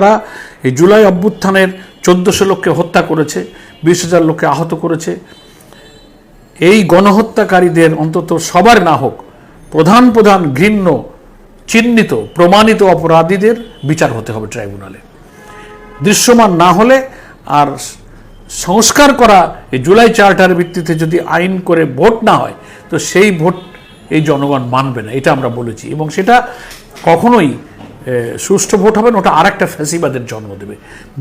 তারা এই জুলাই অভ্যুত্থানের চোদ্দশো লোককে হত্যা করেছে, বিশ হাজার লোককে আহত করেছে। এই গণহত্যাকারীদের অন্তত সবার না হোক, প্রধান প্রধান ঘৃণ্য, চিহ্নিত, প্রমাণিত অপরাধীদের বিচার হতে হবে ট্রাইব্যুনালে। দৃশ্যমান না হলে আর সংস্কার করা এই জুলাই চার্টার ভিত্তিতে যদি আইন করে ভোট না হয়, তো সেই ভোট এই জনগণ মানবে না, এটা আমরা বলেছি। এবং সেটা কখনোই সুষ্ঠু ভোট হবে না, ওটা আর একটা ফ্যাসিবাদের জন্ম দেবে।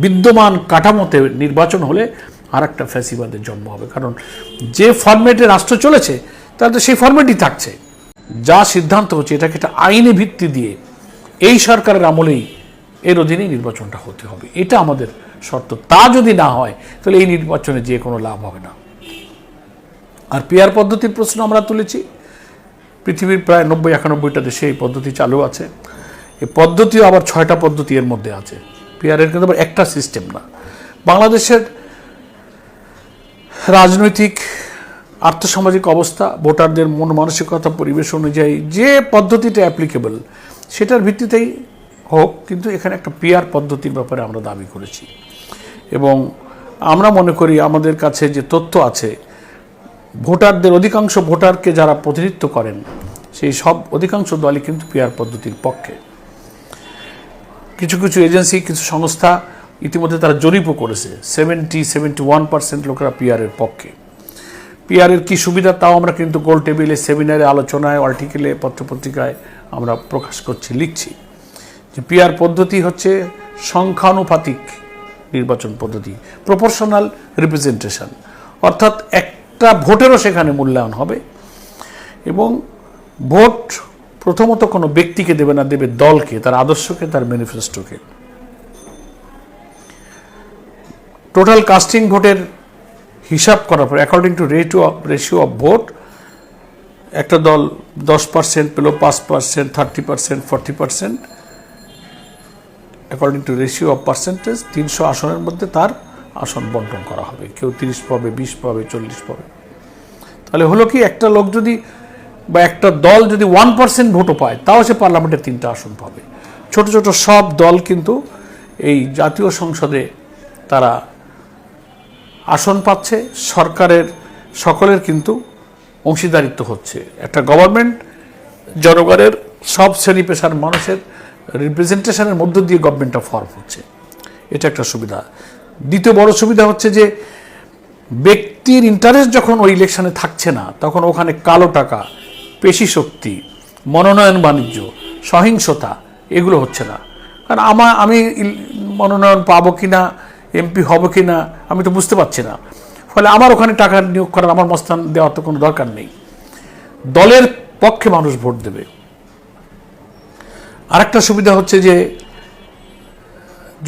বিদ্যমান কাঠামোতে নির্বাচন হলে আর একটা ফ্যাসিবাদের জন্ম হবে। কারণ যে ফরম্যাটে রাষ্ট্র চলেছে তাহলে তো সেই ফরম্যাটই থাকছে। যা সিদ্ধান্ত হচ্ছে, এটাকে একটা আইনি ভিত্তি দিয়ে এই সরকারের আমলেই এর অধীনেই নির্বাচনটা হতে হবে। এটা আমাদের শর্ত। তা যদি না হয়, তাহলে এই নির্বাচনে যে কোনো লাভ হবে না। আর পিয়ার পদ্ধতির প্রশ্ন আমরা তুলেছি। পৃথিবীর প্রায় নব্বই একানব্বইটা দেশে এই পদ্ধতি চালু আছে। এই পদ্ধতিও আবার ছয়টা পদ্ধতি এর মধ্যে আছে। পিয়ারের কিন্তু আবার একটা সিস্টেম না। বাংলাদেশের রাজনৈতিক, আর্থসামাজিক অবস্থা, ভোটারদের মন মানসিকতা, পরিবেশ অনুযায়ী যে পদ্ধতিটা অ্যাপ্লিকেবল সেটার ভিত্তিতেই হোক, কিন্তু এখানে একটা পিয়ার পদ্ধতির ব্যাপারে আমরা দাবি করেছি। এবং আমরা মনে করি আমাদের কাছে যে তথ্য আছে, ভোটারদের অধিকাংশ ভোটারকে যারা প্রতিনিধিত্ব করেন, সেই সব অধিকাংশ দলই কিন্তু পিয়ার পদ্ধতির পক্ষে। কিছু কিছু এজেন্সি কিছু সংস্থা ইতিমধ্যে তারা জরিপও করেছে। সেভেন্টি সেভেন্টি ওয়ান পার্সেন্ট লোকেরা পিয়ারের পক্ষে। পিয়ারের কি সুবিধা তাও আমরা কিন্তু গোল টেবিলে সেমিনারে আলোচনায় আর্টিকেলে পত্রপত্রিকায় আমরা প্রকাশ করছি, লিখছি। যে পিয়ার পদ্ধতি হচ্ছে সংখ্যানুপাতিক নির্বাচন পদ্ধতি প্রপোর্শনাল রিপ্রেজেন্টেশন অর্থাৎ একটা ভোটেরও সেখানে মূল্যায়ন হবে এবং ভোট প্রথমত কোনো ব্যক্তিকে দেবে না, দেবে দলকে, তার আদর্শকে, তার ম্যানিফেস্টোকে টোটাল কাস্টিং ভোটের হিসাব করার পর according to ratio of ratio of vote একটা দল দশ পার্সেন্ট পেল, পাঁচ percent thirty percent forty percent according to ratio of percentage তিনশো আসনের মধ্যে তার আসন বন্টন করা হবে। কেউ তিরিশ পাবে, বিশ পাবে, চল্লিশ পাবে। তাহলে হলো কি, একটা লোক যদি বা একটা দল যদি ওয়ান পার্সেন্ট ভোটও পায়, তাও সে পার্লামেন্টের তিনটা আসন পাবে। ছোট ছোট সব দল কিন্তু এই জাতীয় সংসদে তারা আসন পাচ্ছে, সরকারের, সকলের কিন্তু অংশীদারিত্ব হচ্ছে। একটা গভর্নমেন্ট জনগণের সব শ্রেণি পেশার মানুষের রিপ্রেজেন্টেশনের মধ্য দিয়ে গভর্নমেন্টটা ফর্ম হচ্ছে। এটা একটা সুবিধা। দ্বিতীয় বড় সুবিধা হচ্ছে যে, ব্যক্তির ইন্টারেস্ট যখন ওই ইলেকশনে থাকছে না, তখন ওখানে কালো টাকা পেশি শক্তি, মনোনয়ন বাণিজ্য, সহিংসতা, এগুলো হচ্ছে না। কারণ আমার, আমি মনোনয়ন পাবো কি না এমপি হব কি না আমি তো বুঝতে পারছি না। ফলে আমার ওখানে টাকা নিয়োগ করার, আমার মস্তান দেওয়ার তো কোনো দরকার নেই। দলের পক্ষে মানুষ ভোট দেবে। আরেকটা সুবিধা হচ্ছে যে,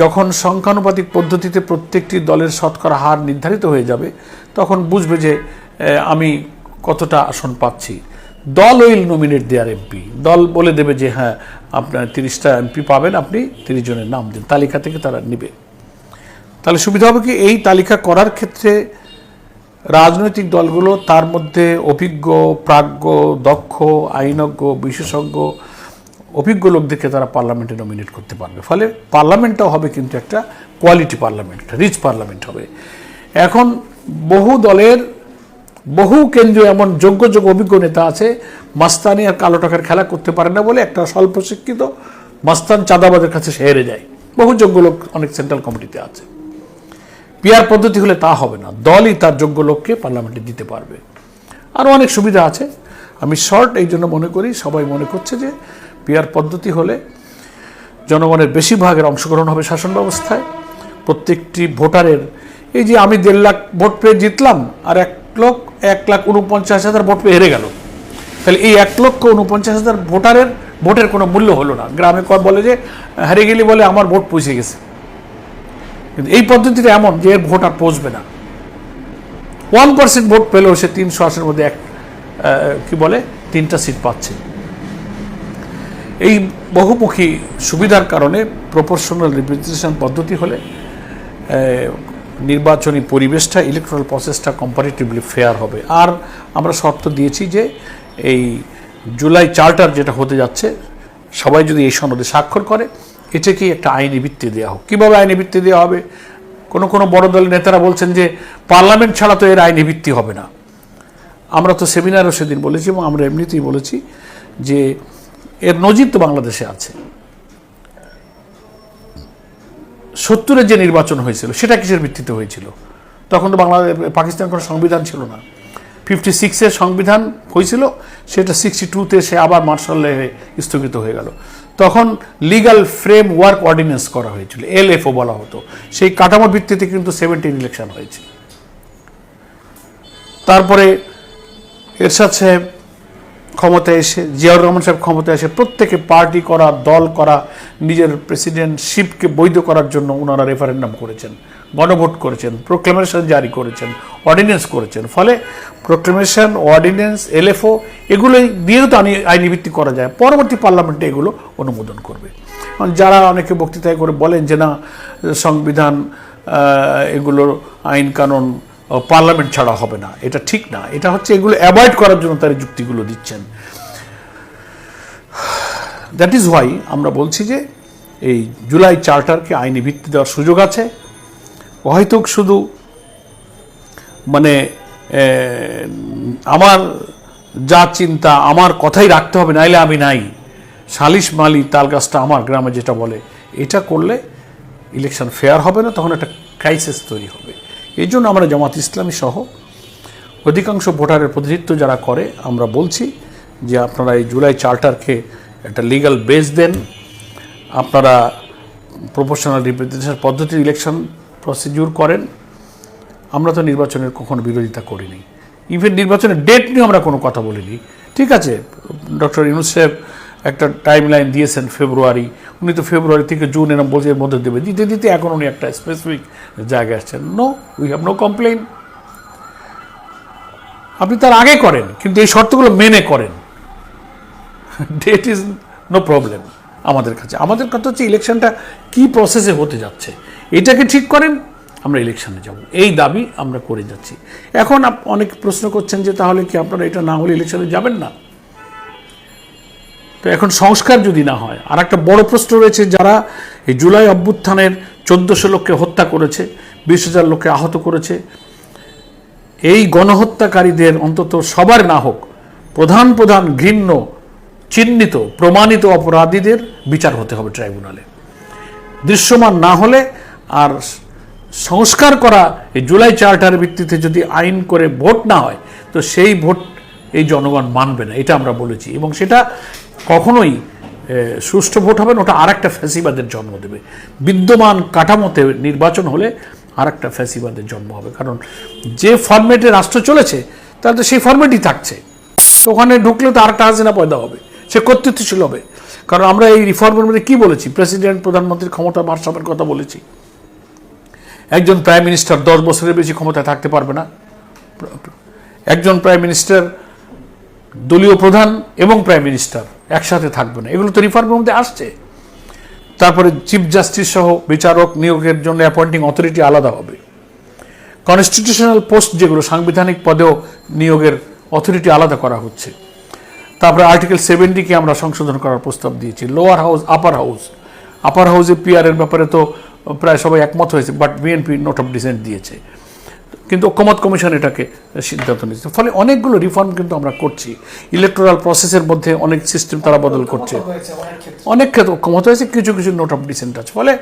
যখন সংখ্যানুপাতিক পদ্ধতিতে প্রত্যেকটি দলের শতকরা হার নির্ধারিত হয়ে যাবে, তখন বুঝবে যে আমি কতটা আসন পাচ্ছি। দল উইল নমিনেট দেয়ার এমপি দল বলে দেবে যে হ্যাঁ আপনার তিরিশটা এমপি পাবেন, আপনি তিরিশ জনের নাম দিন। তালিকা থেকে তারা নেবে। তাহলে সুবিধা হবে কি? এই তালিকা করার ক্ষেত্রে রাজনৈতিক দলগুলো তার মধ্যে অভিজ্ঞ, প্রাজ্ঞ, দক্ষ, আইনজ্ঞ, বিশেষজ্ঞ, অভিজ্ঞ লোকদেরকে তারা পার্লামেন্টে নমিনেট করতে পারবে। ফলে পার্লামেন্টটাও হবে কিন্তু একটা কোয়ালিটি পার্লামেন্ট রিচ পার্লামেন্ট হবে। এখন বহু দলের বহু কেন্দ্রীয় এমন যোগ্য যোগ্য অভিজ্ঞ নেতা আছে, মাস্তানি আর কালো টাকার খেলা করতে পারে না বলে একটা স্বল্প শিক্ষিত মাস্তান চাঁদাবাদের কাছে সে হেরে যায়। বহু যোগ্য লোক অনেক সেন্ট্রাল কমিটিতে আছে। পিয়ার পদ্ধতি হলে তা হবে না। দলই তার যোগ্য লোককে পার্লামেন্টে দিতে পারবে। আরও অনেক সুবিধা আছে। আমি শর্ট এই জন্য মনে করি, সবাই মনে করছে যে পিয়ার পদ্ধতি হলে জনগণের বেশিরভাগের অংশগ্রহণ হবে শাসন ব্যবস্থায়। প্রত্যেকটি ভোটারের এই যে আমি দেড় লাখ ভোট পেয়ে জিতলাম, আর এক লোক এক লাখ উনপঞ্চাশ হাজার ভোট পেয়ে হেরে গেল। তাহলে এই এক লক্ষ উনপঞ্চাশ হাজার ভোটারের, ভোটের কোনো মূল্য হলো না। গ্রামে কয় বলে যে, হারে গেলি বলে আমার ভোট পৌঁছে গেছে। কিন্তু এই পদ্ধতিটা এমন যে এর ভোট আর পৌঁছবে না। ওয়ান পার্সেন্ট ভোট পেলেও সে তিনশো আসনের মধ্যে এক কি বলে, তিনটা সিট পাচ্ছে। এই বহুমুখী সুবিধার কারণে প্রপোর্শনাল রিপ্রেজেন্টেশন পদ্ধতি হলে নির্বাচনী পরিবেশটা ইলেকট্রাল প্রসেসটা কম্পারেটিভলি ফেয়ার হবে। আর আমরা শর্ত দিয়েছি যে এই জুলাই চার্টার যেটা হতে যাচ্ছে, সবাই যদি এই সনদে স্বাক্ষর করে এটাকেই একটা আইনি ভিত্তি দেওয়া হোক। কীভাবে আইনি ভিত্তি দেওয়া হবে? কোনো কোনো বড় দলের নেতারা বলছেন যে পার্লামেন্ট ছাড়া তো এর আইনি ভিত্তি হবে না। আমরা তো সেমিনারও সেদিন বলেছি এবং আমরা এমনিতেই বলেছি যে এর নজির তো বাংলাদেশে আছে। সত্তরের যে নির্বাচন হয়েছিল, সেটা কিসের ভিত্তিতে হয়েছিল? তখন তো বাংলাদেশ, পাকিস্তান কোনো সংবিধান ছিল না। ফিফটি সিক্সের সংবিধান হয়েছিল, সেটা সিক্সটি টুতে সে আবার মার্শাল স্থগিত হয়ে গেল। তখন লিগাল ফ্রেম ওয়ার্ক অর্ডিন্যান্স করা হয়েছিল এল এফও বলা হতো। সেই কাঠামোর ভিত্তিতে কিন্তু সেভেন্টিন ইলেকশন হয়েছিল তারপরে এরশাদ সাহেব ক্ষমতায় এসে, জিয়াউর রহমান সাহেব ক্ষমতায় এসে প্রত্যেকে পার্টি করা, দল করা, নিজের প্রেসিডেন্টশিপকে বৈধ করার জন্য ওনারা রেফারেন্ডাম করেছেন, গণভোট করেছেন প্রোক্লেমেশন জারি করেছেন অর্ডিন্যান্স করেছেন। ফলে প্রোক্লেমেশন অর্ডিন্যান্স এলএফও এগুলোই দিয়েও তো আইনি আইনি ভিত্তি করা যায়। পরবর্তী পার্লামেন্টে এগুলো অনুমোদন করবে। যারা অনেকে বক্তৃতায় করে বলেন যে না, সংবিধান এগুলোর আইন কানুন পার্লামেন্ট ছাড়া হবে না। এটা ঠিক না। এটা হচ্ছে এগুলো অ্যাভয়েড করার জন্য তারা যুক্তিগুলো দিচ্ছেন। দ্যাট ইজ ওয়াই আমরা বলছি যে এই জুলাই চার্টারকে আইনি ভিত্তি দেওয়ার সুযোগ আছে। হয়তো শুধু মানে আমার যা চিন্তা, আমার কথাই রাখতে হবে, নাইলে আমি নাই। সালিশ মালি তাল গাছটা আমার গ্রামে যেটা বলে, এটা করলে ইলেকশন ফেয়ার হবে না, তখন একটা ক্রাইসিস তৈরি হবে। এই জন্য আমরা জামাত ইসলামী সহ অধিকাংশ ভোটারের প্রতিনিধিত্ব যারা করে, আমরা বলছি যে আপনারা এই জুলাই চার্টারকে একটা লিগ্যাল বেস দেন। আপনারা প্রফেশনাল রিপ্রেজেন্টেশন পদ্ধতির ইলেকশন প্রসিডিউর করেন। আমরা তো নির্বাচনের কখনো বিরোধিতা করিনি। ইভেন নির্বাচনের ডেট নিয়ে আমরা কোনো কথা বলিনি। ঠিক আছে, ডক্টর ইউনুসেফ একটা টাইম লাইন দিয়েছেন ফেব্রুয়ারি উনি তো ফেব্রুয়ারি থেকে জুন এরম বলছে, এর মধ্যে দেবে। দিতে দিতে এখন উনি একটা স্পেসিফিক জায়গায় আসছেন। No we have no complain আপনি তার আগে করেন, কিন্তু এই শর্তগুলো মেনে করেন। ডেট ইজ নো প্রবলেম আমাদের কাছে। আমাদের কথা হচ্ছে ইলেকশনটা কি প্রসেসে হতে যাচ্ছে। এটাকে ঠিক করেন, আমরা ইলেকশনে যাব। এই দাবি আমরা করে যাচ্ছি। এখন অনেক প্রশ্ন করছেন যে তাহলে কি আপনারা এটা না হলে ইলেকশনে যাবেন না? তো এখন সংস্কার যদি না হয় আর একটা বড় প্রশ্ন রয়েছে, যারা এই জুলাই অভ্যুত্থানের চোদ্দশো লোককে হত্যা করেছে, বিশ হাজার লোককে আহত করেছে, এই গণহত্যাকারীদের অন্তত সবার না হোক, প্রধান প্রধান ঘৃণ্য, চিহ্নিত, প্রমাণিত অপরাধীদের বিচার হতে হবে ট্রাইব্যুনালে। দৃশ্যমান না হলে আর সংস্কার করা এই জুলাই চার্টারের ভিত্তিতে যদি আইন করে ভোট না হয়, তো সেই ভোট এই জনগণ মানবে না, এটা আমরা বলেছি। এবং সেটা কখনোই সুষ্ঠু ভোট হবে না, ওটা আর একটা ফ্যাসিবাদের জন্ম দেবে। বিদ্যমান কাঠামোতে নির্বাচন হলে আর একটা ফ্যাসিবাদের জন্ম হবে। কারণ যে ফরম্যাটে রাষ্ট্র চলেছে তাহলে তো সেই ফরম্যাটই থাকছে। তো ওখানে ঢুকলে তো আর আরেকটা হাসিনা পয়দা হবে, সে কর্তৃত্বশীল হবে। কারণ আমরা এই রিফর্মের মধ্যে কী বলেছি? প্রেসিডেন্ট প্রধানমন্ত্রীর ক্ষমতা ভারসাম্যের কথা বলেছি। একজন প্রাইম মিনিস্টার দশ বছরের বেশি ক্ষমতায় থাকতে পারবে না। একজন প্রাইম মিনিস্টার দলীয় প্রধান এবং প্রাইম মিনিস্টার একসাথে থাকবে না। এগুলো তো রিফর্মের মধ্যে আসছে। তারপরে চিফ জাস্টিস সহ বিচারক নিয়োগের জন্য অ্যাপয়েন্টিং অথরিটি আলাদা হবে। কনস্টিটিউশনাল পোস্ট যেগুলো সাংবিধানিক পদেও নিয়োগের অথরিটি আলাদা করা হচ্ছে। তারপরে আর্টিকেল সেভেন্টিকে আমরা সংশোধন করার প্রস্তাব দিয়েছি। Lower house upper house upper হাউসে পিআরের ব্যাপারে তো প্রায় সবাই একমত হয়েছে but BNP note of dissent দিয়েছে। কিন্তু ঐক্যমত কমিশন এটাকে সিদ্ধান্ত নিয়েছে। ফলে অনেকগুলো রিফর্ম কিন্তু আমরা করছি। ইলেকট্রাল প্রসেসের মধ্যে অনেক সিস্টেম তারা বদল করছে। অনেক ক্ষেত্রে। ক্ষমতা হয়েছে কিছু কিছু নোট অফ ডিসেন্ট আছে। ফলে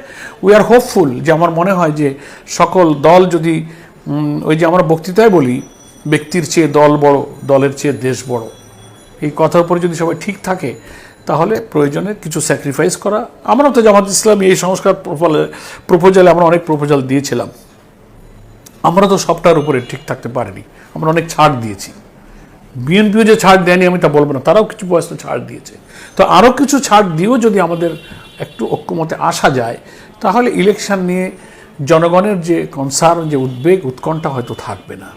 উই আর হোপফুল যে আমার মনে হয় যে সকল দল যদি ওই যে আমরা বক্তৃতায় বলি ব্যক্তির চেয়ে দল বড় দলের চেয়ে দেশ বড়। এই কথার উপরে যদি সবাই ঠিক থাকে তাহলে প্রয়োজনে কিছু স্যাক্রিফাইস করা। আমরা তো জামাত ইসলাম এই সংস্কার প্রপোজালে আমরা অনেক প্রপোজাল দিয়েছিলাম। আমরা তো সবটার উপরে ঠিক থাকতে পারিনি। আমরা অনেক ছাড় দিয়েছি। বিএনপিও যে ছাড় দেয়নি, আমি তা বলব না। তারাও কিছু বয়স ছাড় দিয়েছে। তো আরও কিছু ছাড় দিয়েও যদি আমাদের একটু ঐক্যমতে আসা যায়, তাহলে ইলেকশন নিয়ে জনগণের যে কনসার্ন যে উদ্বেগ, উৎকণ্ঠা হয়তো থাকবে না।